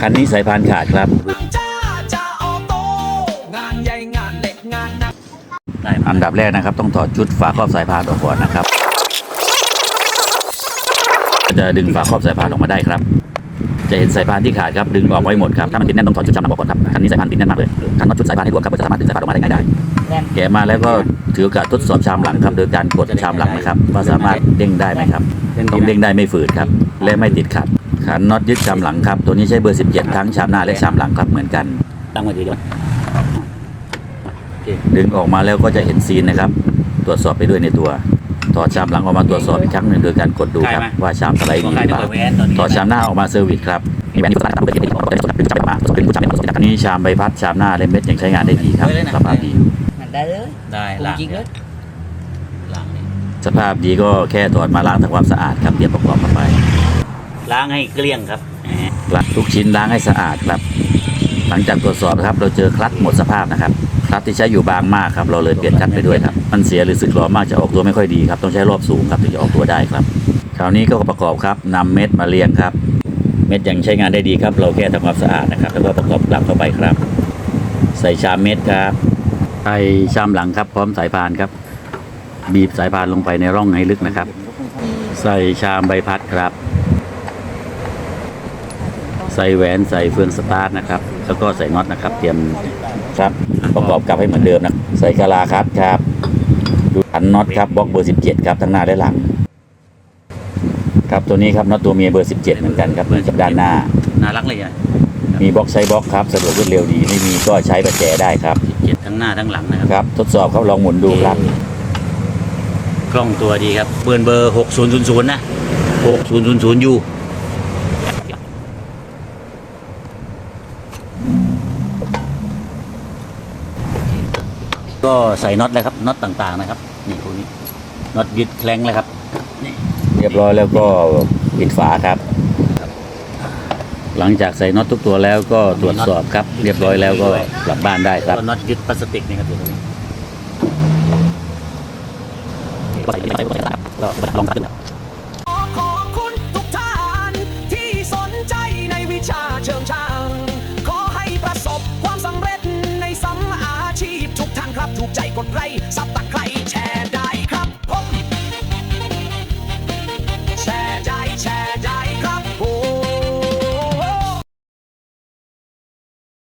คันนี้สายพานขาดครับจ้าจ้าออโต้งานใหญ่งานเล็กงานหนักได้อันดับแรกนะครับ ต้องถอดชุดฝาครอบสายพานออกก่อนนะครับ จะดึงฝาครอบสายพานออกมาได้ครับ จะเห็นสายพานที่ขาดครับดึงออกไว้หมดครับถ้ามันติดแน่นต้องถอดชุดจำนำออกก่อนครับคันนี้สายพานติดแน่นมากเลยคันน็อตชุดสายพานให้รวมครับก็จะสามารถดึงสายพานออกมาได้ง่ายได้แกะมาแล้วก็ถือโอกาสทดสอบชามหลังครับโดยการกดชามหลังนะครับว่าสามารถเด้งได้ไหมครับต้องเด้งได้ไม่ฝืดครับ และไม่ติดขัด ขันน็อตยึดชามหลังครับ ตัวนี้ใช้เบอร์ 17 ทั้งชามหน้าและชามหลังครับเหมือนกัน ตั้งไว้ดีด้วยดึงออกมาแล้วก็จะเห็นซีนนะครับ ตรวจสอบไปด้วยในตัว ถอดชามหลังออกมาตรวจสอบอีกครั้งหนึ่งโดยการกดดูครับว่าชามสไลด์ดีหรือเปล่าถอดชามหน้าออกมาเซอร์วิสครับมีแบรนด์ที่ประกันตามเบอร์ที่ได้เป็นจับมาเป็นผู้จับเป็นผู้จับอันนี้ชามใบพัดชามหน้าและเม็ดยังใช้งานได้ดีครับสภาพดีมันได้เลยได้ล้างจริงเลยล้างนี่สภาพดีก็แค่ถอดมาล้างทำความสะอาดครับเตรียมประกอบเข้าไป ล้างให้เกลี้ยงครับล้างทุกชิ้นล้างให้สะอาดครับ หลังจากตรวจสอบนะครับ เราเจอคลัตช์หมดสภาพนะครับคลัตช์ที่ใช้อยู่บางมากครับ เราเลยเปลี่ยนคลัตช์ไปด้วยครับ มันเสียหรือสึกหรอมากจะออกตัวไม่ค่อยดีครับ ต้องใช้รอบสูงครับถึงจะออกตัวได้ครับ คราวนี้ก็ประกอบครับนำเม็ดมาเรียงครับ เม็ดยังใช้งานได้ดีครับ เราแค่ทำความสะอาดนะครับ แล้วก็ประกอบกลับเข้าไปครับ ใส่ชามเม็ดครับใส่ชามหลังครับ พร้อมสายพานครับ บีบสายพานลงไปในร่องให้ลึกนะครับ ใส่ชามใบพัดครับ ใส่แหวนใส่เฟืองสตาร์ทนะครับ แล้วก็ใส่น็อตนะครับ เตรียมครับประกอบกลับให้เหมือนเดิมนะใส่กะลาครับครับดูอันน็อตครับบล็อกเบอร์ 17 ครับทั้งหน้าและหลัง ครับตัวนี้ครับน็อตตัวเมียเบอร์ 17 เหมือนกันครับเหมือนกับด้านหน้า น่ารักเลยอะมีบล็อกใช้บล็อกครับสะดวกรวดเร็วดีไม่มีก็ใช้ประแจได้ครับเจ็ดทั้งหน้าทั้งหลังนะครับ ครับ ทดสอบครับลองหมุนดูครับ กล้องตัวดีครับเบอร์เบอร์หกศูนย์ศูนย์ศูนย์นะหกศูนย์ศูนย์ศูนย์ยู ก็ใส่น็อตเลยครับน็อตต่างๆนะครับนี่พวกนี้น็อตยึดแคลงเลยครับนี่เรียบร้อยแล้วก็ปิดฝาครับ หลังจากใส่น็อตทุกตัวแล้วก็ตรวจสอบครับ เรียบร้อยแล้วก็กลับบ้านได้ครับก็น็อตยึดพลาสติกนี่ครับตัวนี้ก็ใส่ยึดไปก็ใส่ครับก็ลองตัด กท่านครับ ถูกใจกดไลค์ซับต